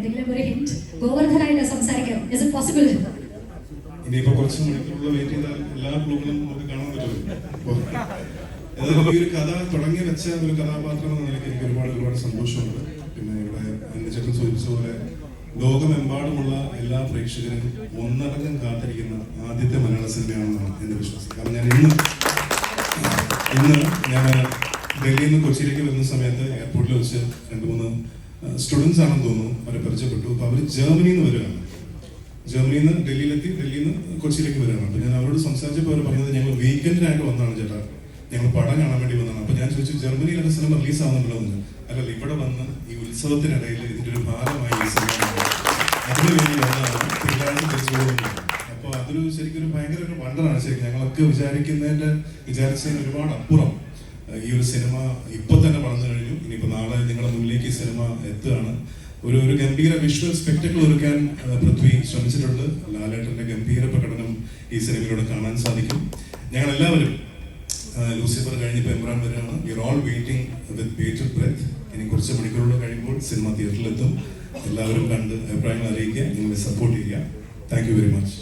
എന്തെങ്കിലും ഒരു ഹിന്റ് ഗോവർദ്ധനായിട്ട് സംസാരിക്കാം. ഇസ് ഇറ്റ് പോസിബിൾ ഇനിയിപ്പോ കുറച്ച് മണിക്കൂറുള്ള വെയിറ്റ് ചെയ്താൽ എല്ലാ ക്ലൂകളും നമുക്ക് കാണാൻ പറ്റുമല്ലോ ഈ ഒരു കഥ തുടങ്ങി വെച്ച ഒരു കഥാപാത്രം എന്ന നിലയ്ക്ക് എനിക്ക് ഒരുപാട് ഒരുപാട് സന്തോഷമുണ്ട്. പിന്നെ ഇവിടെ അന്വേഷണം സൂചിപ്പിച്ച പോലെ ലോകമെമ്പാടുമുള്ള എല്ലാ പ്രേക്ഷകരും ഒന്നടങ്കം കാത്തിരിക്കുന്ന ആദ്യത്തെ മലയാള സിനിമയാണെന്നാണ് എന്റെ വിശ്വാസം. കാരണം ഞാൻ ഇന്ന് ഇന്ന് ഞാൻ ഡൽഹിയിൽ നിന്ന് കൊച്ചിയിലേക്ക് വരുന്ന സമയത്ത് എയർപോർട്ടിൽ വെച്ച് രണ്ട് മൂന്ന് സ്റ്റുഡൻസ് ആണെന്ന് തോന്നുന്നു. അവരെ പരിചയപ്പെട്ടു. അപ്പൊ അവർ ജർമ്മനിയിൽ നിന്ന് വരികയാണ്. ജർമ്മനിയിൽ നിന്ന് ഡൽഹിയിലെത്തി ഡൽഹിയിൽ നിന്ന് കൊച്ചിയിലേക്ക് വരികയാണ്. അപ്പൊ ഞാൻ അവരോട് സംസാരിച്ചപ്പോൾ അവർ പറഞ്ഞത് ഞങ്ങൾ വീക്കെൻഡിനായിട്ട് വന്നതാണ് ചേട്ടാ. ഞങ്ങൾ പടം കാണാൻ വേണ്ടി വന്നതാണ്. അപ്പൊ ഞാൻ ചോദിച്ചു ജർമ്മനിയിലൊക്കെ സിനിമ റിലീസ് ആവുന്നുണ്ടല്ലോ എന്ന്. അല്ലല്ല ഇവിടെ വന്ന് ഈ ഉത്സവത്തിനിടയിൽ ഇതിന്റെ ഒരു ഭാഗമായി ഈ സിനിമ കാണുക. അതിനു വേണ്ടി വന്നതാണ് തിങ്കളാഴ്ച തിരിച്ചു പോകുന്നത് അപ്പൊ അതൊരു ശരിക്കും ഒരു ഭയങ്കര ഒരു വണ്ടറാണ് ശരിക്കും ഞങ്ങളൊക്കെ വിചാരിക്കുന്നതിന്റെ വിചാരിച്ചതിന് ഒരുപാട് അപ്പുറം. ഈ ഒരു സിനിമ ഇപ്പൊ തന്നെ വളർന്നു കഴിഞ്ഞു. ഇനിയിപ്പോ നാളെ നിങ്ങളുടെ മുന്നിലേക്ക് ഈ സിനിമ എത്തുകയാണ്. ഒരു ഒരു ഗംഭീര വിഷ്വൽ സ്പെക്ടക്കിൾ ഒരുക്കാൻ പൃഥ്വി ശ്രമിച്ചിട്ടുണ്ട്. ലാലേട്ടന്റെ ഗംഭീര പ്രകടനം ഈ സിനിമയിലൂടെ കാണാൻ സാധിക്കും. ഞങ്ങൾ എല്ലാവരും ലൂസിഫർ കഴിഞ്ഞ് ഇപ്പൊ എംബ്രാൻ വരെയാണ് we all waiting with bated breath ഇനി കുറച്ച് മണിക്കൂറുകൾ കഴിയുമ്പോൾ സിനിമ തിയേറ്ററിലെത്തും. എല്ലാവരും കണ്ട് അഭിപ്രായങ്ങൾ അറിയിക്കുക. നിങ്ങളെ സപ്പോർട്ട് ചെയ്യുക. Thank you very much